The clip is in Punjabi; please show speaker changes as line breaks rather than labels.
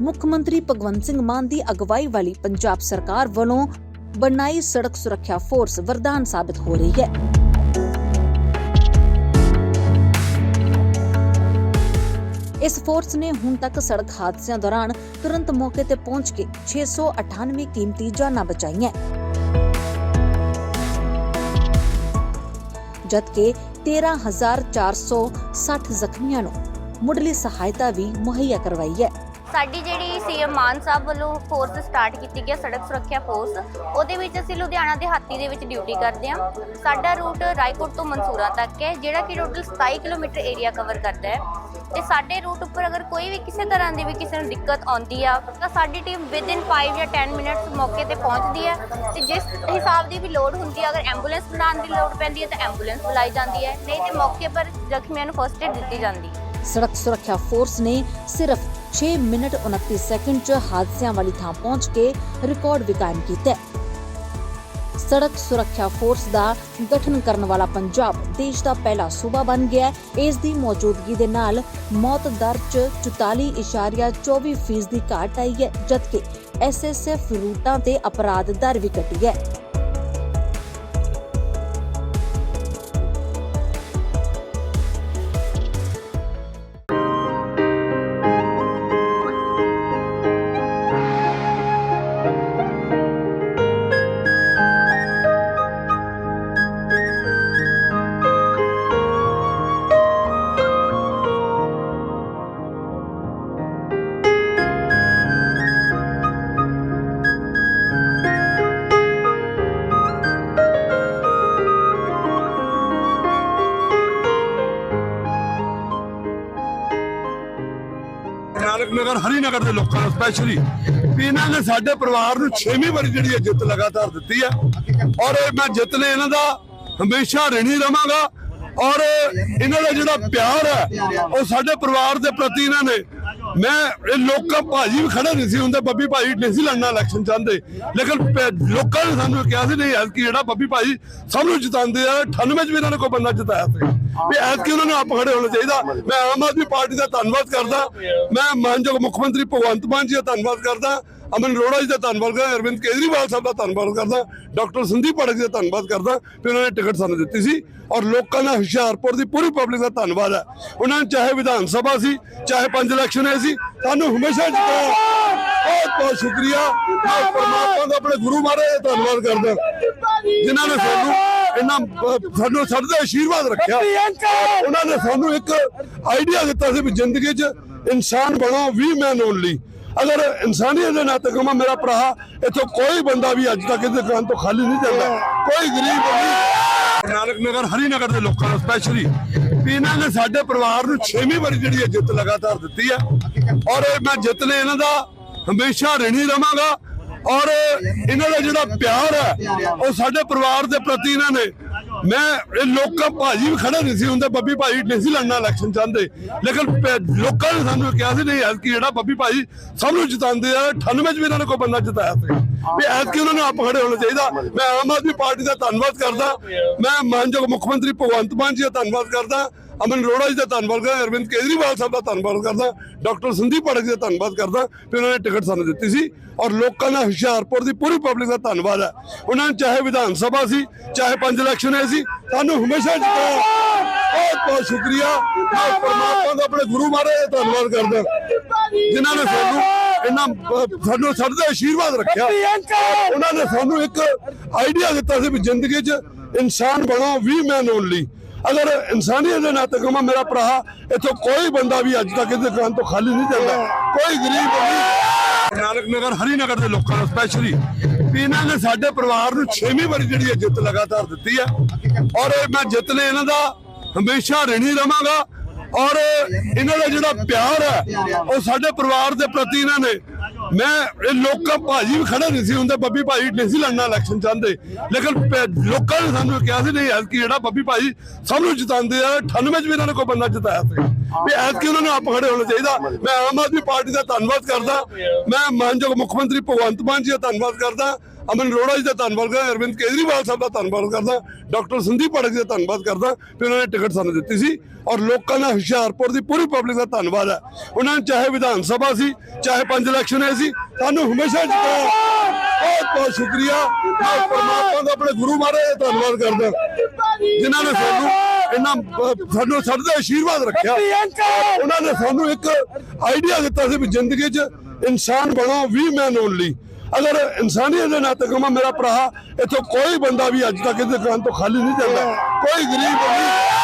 ਮੁੱਖ ਮੰਤਰੀ ਭਗਵੰਤ ਸਿੰਘ ਮਾਨ ਦੀ ਅਗਵਾਈ ਵਾਲੀ ਪੰਜਾਬ ਸਰਕਾਰ ਵੱਲੋਂ ਬਣਾਈ ਸੜਕ ਸੁਰੱਖਿਆ ਫੋਰਸ ਵਰਦਾਨ ਸਾਬਤ ਹੋ ਰਹੀ ਹੈ। ਇਸ ਫੋਰਸ ਨੇ ਹੁਣ ਤੱਕ ਸੜਕ ਹਾਦਸਿਆਂ ਦੌਰਾਨ ਤੁਰੰਤ ਮੌਕੇ ਤੇ ਪਹੁੰਚ ਕੇ 698 ਕੀਮਤੀ ਜਾਨਾਂ ਬਚਾਈਆਂ। ਜਦਕਿ 13460 ਜ਼ਖਮੀਆਂ ਨੂੰ ਮੁੱਢਲੀ ਸਹਾਇਤਾ ਵੀ ਮੁਹੱਈਆ ਕਰਵਾਈ ਹੈ।
ਸਾਡੀ ਜਿਹੜੀ ਸੀਐਮ ਮਾਨ ਸਾਹਿਬ ਵੱਲੋਂ ਫੋਰਸ ਸਟਾਰਟ ਕੀਤੀ ਗਿਆ ਸੜਕ ਸੁਰੱਖਿਆ ਫੋਰਸ ਉਹਦੇ ਵਿੱਚ ਅਸੀਂ ਲੁਧਿਆਣਾ ਦੇ ਹਾਤੀ ਦੇ ਵਿੱਚ ਡਿਊਟੀ ਕਰਦੇ ਹਾਂ। ਸਾਡਾ ਰੂਟ ਰਾਏਕੋਟ ਤੋਂ ਮਨਸੂਰਾ ਤੱਕ ਹੈ, ਜਿਹੜਾ ਕਿ ਟੋਟਲ 27 ਕਿਲੋਮੀਟਰ ਏਰੀਆ ਕਵਰ ਕਰਦਾ ਹੈ। ਤੇ ਸਾਡੇ ਰੂਟ ਉੱਪਰ ਅਗਰ ਕੋਈ ਵੀ ਕਿਸੇ ਤਰ੍ਹਾਂ ਦੀ ਵੀ ਕਿਸੇ ਨੂੰ ਦਿੱਕਤ ਆਉਂਦੀ ਆ, ਤਾਂ ਸਾਡੀ ਟੀਮ ਵਿਦਿਨ 5 ਜਾਂ 10 ਮਿੰਟਸ ਮੌਕੇ ਤੇ ਪਹੁੰਚਦੀ ਹੈ। ਤੇ ਜਿਸ ਹਿਸਾਬ ਦੀ ਵੀ ਲੋਡ ਹੁੰਦੀ ਹੈ ਅਗਰ ਐਂਬੂਲੈਂਸ ਬੁਲਾਉਣ ਦੀ ਲੋੜ ਪੈਂਦੀ ਹੈ, ਤਾਂ ਐਂਬੂਲੈਂਸ ਬੁਲਾਈ ਜਾਂਦੀ ਹੈ। ਨਹੀਂ ਤੇ ਮੌਕੇ ਪਰ ਜ਼ਖਮੀਆਂ ਨੂੰ ਫਸਟ ਏਡ ਦਿੱਤੀ ਜਾਂਦੀ ਹੈ।
ਸੜਕ ਸੁਰੱਖਿਆ ਫੋਰਸ ਨੇ ਸਿਰਫ 6 ਮਿੰਟ 29 ਸੈਕਿੰਡ 'ਚ ਹਾਦਸਿਆਂ ਵਾਲੀ ਥਾਂ ਪਹੁੰਚ ਕੇ ਰਿਕਾਰਡ ਵੀ ਕਾਇਮ ਕੀਤਾ ਹੈ ਸੜਕ ਸੁਰੱਖਿਆ ਫੋਰਸ ਦਾ ਗਠਨ ਕਰਨ ਵਾਲਾ ਪੰਜਾਬ ਦੇਸ਼ ਦਾ ਪਹਿਲਾ ਸੂਬਾ ਬਣ ਗਿਆ ਹੈ ਇਸ ਦੀ ਮੌਜੂਦਗੀ ਦੇ ਨਾਲ ਮੌਤ ਦਰ 'ਚ 44.24% ਫੀਸਦੀ ਘਾਟ ਆਈ ਹੈ ਜਦਕਿ ਐਸਐਸਐਫ ਰੂਟਾਂ ਤੇ ਅਪਰਾਧ ਦਰ ਵੀ ਘਟੀ ਹੈ
ਨਾਨਕ ਨਗਰ ਹਰੀਨਗਰ ਦੇ ਲੋਕਾਂ ਨੂੰ ਸਪੈਸ਼ਲੀ ਇਹਨਾਂ ਨੇ ਸਾਡੇ ਪਰਿਵਾਰ ਨੂੰ 6ਵੀਂ ਵਾਰੀ ਜਿਹੜੀ ਹੈ ਜਿੱਤ ਲਗਾਤਾਰ ਦਿੱਤੀ ਹੈ ਔਰ ਇਹ ਮੈਂ ਜਿੱਤ ਨੇ ਇਹਨਾਂ ਦਾ ਹਮੇਸ਼ਾ ਰਿਣੀ ਰਵਾਂਗਾ ਔਰ ਇਹਨਾਂ ਦਾ ਜਿਹੜਾ ਪਿਆਰ ਹੈ, ਉਹ ਸਾਡੇ ਪਰਿਵਾਰ ਦੇ ਪ੍ਰਤੀ ਇਹਨਾਂ ਨੇ ਮੈਂ ਇਹ ਲੋਕਾਂ ਭਾਜੀ ਵੀ ਖੜਾ ਨਹੀਂ ਸੀ ਹੁੰਦਾ, ਬੱਬੀ ਭਾਜੀ ਨਹੀਂ ਸੀ ਲੜਨਾ ਇਲੈਕਸ਼ਨ ਚਾਹੁੰਦੇ ਲੇਕਿਨ ਲੋਕਾਂ ਨੇ ਸਾਨੂੰ ਕਿਹਾ ਸੀ, ਨਹੀਂ, ਐਤਕੀ ਜਿਹੜਾ ਬੱਬੀ ਭਾਜੀ ਸਭ ਨੂੰ ਜਿਤਾਉਂਦੇ ਆ 98 ਚ ਵੀ ਇਹਨਾਂ ਨੇ ਕੋਈ ਬੰਦਾ ਜਿਤਾਇਆ ਸੀ। ਵੀ ਐਤਕੀ ਉਹਨਾਂ ਨੂੰ ਆਪ ਖੜੇ ਹੋਣਾ ਚਾਹੀਦਾ। ਮੈਂ ਆਮ ਆਦਮੀ ਪਾਰਟੀ ਦਾ ਧੰਨਵਾਦ ਕਰਦਾ। ਮੈਂ ਮਾਨਯੋਗ ਮੁੱਖ ਮੰਤਰੀ ਭਗਵੰਤ ਮਾਨ ਜੀ ਦਾ ਧੰਨਵਾਦ ਕਰਦਾ। ਅਮਨ ਅਰੋੜਾ ਜੀ ਦਾ ਧੰਨਵਾਦ ਕਰਦਾ, ਅਰਵਿੰਦ ਕੇਜਰੀਵਾਲ ਸਾਹਿਬ ਦਾ ਧੰਨਵਾਦ ਕਰਦਾ, ਡਾਕਟਰ ਸੰਦੀਪ ਪਾਠਕ ਜੀ ਦਾ ਧੰਨਵਾਦ ਕਰਦਾ ਕਿ ਉਹਨਾਂ ਨੇ ਟਿਕਟ ਸਾਨੂੰ ਦਿੱਤੀ ਸੀ ਔਰ ਲੋਕਾਂ ਦਾ ਹੁਸ਼ਿਆਰਪੁਰ ਦੀ ਪੂਰੀ ਪਬਲਿਕ ਦਾ ਧੰਨਵਾਦ ਹੈ। ਉਹਨਾਂ ਨੇ ਚਾਹੇ ਵਿਧਾਨ ਸਭਾ ਸੀ, ਚਾਹੇ ਪੰਜ ਇਲੈਕਸ਼ਨ ਹੋਏ ਸੀ, ਸਾਨੂੰ ਹਮੇਸ਼ਾ ਜਿਤਾਇਆ ਬਹੁਤ ਬਹੁਤ ਸ਼ੁਕਰੀਆ। ਮੈਂ ਪਰਮਾਤਮਾ ਦਾ ਆਪਣੇ ਗੁਰੂ ਮਹਾਰਾਜ ਦਾ ਧੰਨਵਾਦ ਕਰਦਾ। ਜਿਨ੍ਹਾਂ ਨੇ ਸਾਨੂੰ ਇਹਨਾਂ ਸਾਨੂੰ ਸਾਡੇ ਆਸ਼ੀਰਵਾਦ ਰੱਖਿਆ। ਉਹਨਾਂ ਨੇ ਸਾਨੂੰ ਇੱਕ ਆਈਡੀਆ ਦਿੱਤਾ ਸੀ ਵੀ ਜ਼ਿੰਦਗੀ 'ਚ ਇਨਸਾਨ ਬਣੋ ਵੀ ਮੈਨ ਓਨਲੀ ਅਗਰ ਇਨਸਾਨੀਅਤ ਦੇ ਨਾਤੇ ਕਮਾ ਮੇਰਾ ਭਰਾ, ਇੱਥੋਂ ਕੋਈ ਬੰਦਾ ਵੀ ਅੱਜ ਤੱਕ ਇਹਦੇ ਦੁਕਾਨ ਤੋਂ ਖਾਲੀ ਨਹੀਂ ਜਾਂਦਾ। ਕੋਈ ਗਰੀਬ ਨਹੀਂ। ਨਾਨਕ ਨਗਰ, ਹਰੀਨਗਰ ਦੇ ਲੋਕਾਂ ਨੂੰ ਸਪੈਸ਼ਲੀ ਇਹਨਾਂ ਨੇ ਸਾਡੇ ਪਰਿਵਾਰ ਨੂੰ 6ਵੀਂ ਵਾਰੀ ਜਿਹੜੀ ਇਹ ਜਿੱਤ ਲਗਾਤਾਰ ਦਿੱਤੀ ਹੈ। ਔਰ ਇਹ ਮੈਂ ਜਿੱਤ ਨੇ ਇਹਨਾਂ ਦਾ ਹਮੇਸ਼ਾ ਰਿਣੀ ਰਵਾਂਗਾ ਔਰ ਇਹਨਾਂ ਦਾ ਜਿਹੜਾ ਪਿਆਰ ਹੈ, ਉਹ ਸਾਡੇ ਪਰਿਵਾਰ ਦੇ ਪ੍ਰਤੀ ਇਹਨਾਂ ਨੇ ਮੈਂ ਇਹ ਲੋਕਾਂ ਭਾਜੀ ਵੀ ਖੜੇ ਨਹੀਂ ਸੀ ਹੁੰਦੇ, ਬੱਬੀ ਭਾਜੀ ਨਹੀਂ ਸੀ ਲੜਨਾ ਇਲੈਕਸ਼ਨ ਚਾਹੁੰਦੇ ਲੇਕਿਨ ਪ- ਲੋਕਾਂ ਨੇ ਸਾਨੂੰ ਕਿਹਾ ਸੀ, ਨਹੀਂ, ਐਤਕੀ ਜਿਹੜਾ ਬੱਬੀ ਭਾਜੀ ਸਭ ਨੂੰ ਜਿਤਾਉਂਦੇ ਆ 98 ਚ ਵੀ ਇਹਨਾਂ ਨੇ ਕੋਈ ਬੰਦਾ ਜਿਤਾਇਆ ਸੀ। ਵੀ ਐਤਕੀ ਉਹਨਾਂ ਨੂੰ ਆਪ ਖੜੇ ਹੋਣਾ ਚਾਹੀਦਾ। ਮੈਂ ਆਮ ਆਦਮੀ ਪਾਰਟੀ ਦਾ ਧੰਨਵਾਦ ਕਰਦਾ। ਮੈਂ ਮਾਨਯੋਗ ਮੁੱਖ ਮੰਤਰੀ ਭਗਵੰਤ ਮਾਨ ਜੀ ਦਾ ਧੰਨਵਾਦ ਕਰਦਾ। ਅਮਨ ਅਰੋੜਾ ਜੀ ਦਾ ਧੰਨਵਾਦ ਕਰਦਾ ਅਰਵਿੰਦ ਕੇਜਰੀਵਾਲ ਸਾਹਿਬ ਦਾ ਧੰਨਵਾਦ ਕਰਦਾ ਡਾਕਟਰ ਸੰਦੀਪ ਪਾਠਕ ਜੀ ਦਾ ਧੰਨਵਾਦ ਕਰਦਾ ਕਿ ਉਹਨਾਂ ਨੇ ਟਿਕਟ ਸਾਨੂੰ ਦਿੱਤੀ ਸੀ। ਔਰ ਲੋਕਾਂ ਦਾ ਹੁਸ਼ਿਆਰਪੁਰ ਦੀ ਪੂਰੀ ਪਬਲਿਕ ਦਾ ਧੰਨਵਾਦ ਹੈ। ਉਹਨਾਂ ਨੂੰ ਚਾਹੇ ਵਿਧਾਨ ਸਭਾ ਸੀ ਚਾਹੇ ਪੰਜ ਇਲੈਕਸ਼ਨ ਹੋਏ ਸੀ ਸਾਨੂੰ ਹਮੇਸ਼ਾ ਜਿਤਾਇਆ ਬਹੁਤ ਬਹੁਤ ਸ਼ੁਕਰੀਆ। ਮੈਂ ਪਰਮਾਤਮਾ ਦਾ ਆਪਣੇ ਗੁਰੂ ਮਹਾਰਾਜ ਦਾ ਧੰਨਵਾਦ ਕਰਦਾ। ਜਿਨ੍ਹਾਂ ਨੇ ਸਾਨੂੰ ਇਹਨਾਂ ਸਾਨੂੰ ਸਾਡੇ ਦਾ ਆਸ਼ੀਰਵਾਦ ਰੱਖਿਆ। ਉਹਨਾਂ ਨੇ ਸਾਨੂੰ ਇੱਕ ਆਈਡੀਆ ਦਿੱਤਾ ਸੀ ਵੀ ਜ਼ਿੰਦਗੀ 'ਚ ਇਨਸਾਨ ਬਣੋ ਵੀ ਮੈਨ ਓਨਲੀ ਅਗਰ ਇਨਸਾਨੀਅਤ ਦੇ ਨਾਤੇ ਕਮਾ ਮੇਰਾ ਭਰਾ, ਇੱਥੋਂ ਕੋਈ ਬੰਦਾ ਵੀ ਅੱਜ ਤੱਕ ਇਹਦੇ ਦੁਕਾਨ ਤੋਂ ਖਾਲੀ ਨਹੀਂ ਜਾਂਦਾ। ਕੋਈ ਗਰੀਬ ਨਹੀਂ। ਨਾਨਕ ਨਗਰ, ਹਰੀਨਗਰ ਦੇ ਲੋਕਾਂ ਨੂੰ ਸਪੈਸ਼ਲੀ ਇਹਨਾਂ ਨੇ ਸਾਡੇ ਪਰਿਵਾਰ ਨੂੰ 6ਵੀਂ ਵਾਰੀ ਜਿਹੜੀ ਇਹ ਜਿੱਤ ਲਗਾਤਾਰ ਦਿੱਤੀ ਹੈ। ਔਰ ਇਹ ਮੈਂ ਜਿੱਤ ਨੇ ਇਹਨਾਂ ਦਾ ਹਮੇਸ਼ਾ ਰਿਣੀ ਰਵਾਂਗਾ ਔਰ ਇਹਨਾਂ ਦਾ ਜਿਹੜਾ ਪਿਆਰ ਹੈ, ਉਹ ਸਾਡੇ ਪਰਿਵਾਰ ਦੇ ਪ੍ਰਤੀ ਇਹਨਾਂ ਨੇ ਮੈਂ ਇਹ ਲੋਕਾਂ ਭਾਜੀ ਵੀ ਖੜਾ ਨਹੀਂ ਸੀ ਹੁੰਦਾ, ਬੱਬੀ ਭਾਜੀ ਨਹੀਂ ਸੀ ਲੜਨਾ ਇਲੈਕਸ਼ਨ ਚਾਹੁੰਦੇ ਲੇਕਿਨ ਲੋਕਾਂ ਨੇ ਸਾਨੂੰ ਕਿਹਾ ਸੀ, ਨਹੀਂ, ਐਤਕੀ ਜਿਹੜਾ ਬੱਬੀ ਭਾਜੀ ਸਭ ਨੂੰ ਜਿਤਾਉਂਦੇ ਆ 98 ਚ ਵੀ ਇਹਨਾਂ ਨੇ ਕੋਈ ਬੰਦਾ ਜਿਤਾਇਆ ਸੀ। ਵੀ ਐਤਕੀ ਉਹਨਾਂ ਨੂੰ ਆਪ ਖੜੇ ਹੋਣਾ ਚਾਹੀਦਾ। ਮੈਂ ਆਮ ਆਦਮੀ ਪਾਰਟੀ ਦਾ ਧੰਨਵਾਦ ਕਰਦਾ। ਮੈਂ ਮਾਨਯੋਗ ਮੁੱਖ ਮੰਤਰੀ ਭਗਵੰਤ ਮਾਨ ਜੀ ਦਾ ਧੰਨਵਾਦ ਕਰਦਾ। ਅਮਨ ਅਰੋੜਾ ਜੀ ਦਾ ਧੰਨਵਾਦ ਕਰਦਾ, ਅਰਵਿੰਦ ਕੇਜਰੀਵਾਲ ਸਾਹਿਬ ਦਾ ਧੰਨਵਾਦ ਕਰਦਾ, ਡਾਕਟਰ ਸੰਦੀਪ ਪਾਠਕ ਜੀ ਦਾ ਧੰਨਵਾਦ ਕਰਦਾ ਕਿ ਉਹਨਾਂ ਨੇ ਟਿਕਟ ਸਾਨੂੰ ਦਿੱਤੀ ਸੀ ਔਰ ਲੋਕਾਂ ਦਾ ਹੁਸ਼ਿਆਰਪੁਰ ਦੀ ਪੂਰੀ ਪਬਲਿਕ ਦਾ ਧੰਨਵਾਦ ਹੈ। ਉਹਨਾਂ ਨੇ ਚਾਹੇ ਵਿਧਾਨ ਸਭਾ ਸੀ, ਚਾਹੇ ਪੰਜ ਇਲੈਕਸ਼ਨ ਹੋਏ ਸੀ, ਸਾਨੂੰ ਹਮੇਸ਼ਾ ਜਿਤਾਇਆ ਬਹੁਤ ਬਹੁਤ ਸ਼ੁਕਰੀਆ। ਮੈਂ ਪਰਮਾਤਮਾ ਦਾ ਆਪਣੇ ਗੁਰੂ ਮਹਾਰਾਜ ਦਾ ਧੰਨਵਾਦ ਕਰਦਾ। ਜਿਨ੍ਹਾਂ ਨੇ ਸਾਨੂੰ ਇਹਨਾਂ ਸਾਨੂੰ, ਸਾਡੇ ਆਸ਼ੀਰਵਾਦ ਰੱਖਿਆ। ਉਹਨਾਂ ਨੇ ਸਾਨੂੰ ਇੱਕ ਆਈਡੀਆ ਦਿੱਤਾ ਸੀ ਵੀ ਜ਼ਿੰਦਗੀ 'ਚ ਇਨਸਾਨ ਬਣੋ ਵੀ ਮੈਨ ਓਨਲੀ ਅਗਰ ਇਨਸਾਨੀਅਤ ਦੇ ਨਾਤੇ ਕਮਾ ਮੇਰਾ ਭਰਾ, ਇੱਥੋਂ ਕੋਈ ਬੰਦਾ ਵੀ ਅੱਜ ਤੱਕ ਇਸ ਦੁਕਾਨ ਤੋਂ ਖਾਲੀ ਨਹੀਂ ਜਾਂਦਾ। ਕੋਈ ਗਰੀਬ ਨਹੀਂ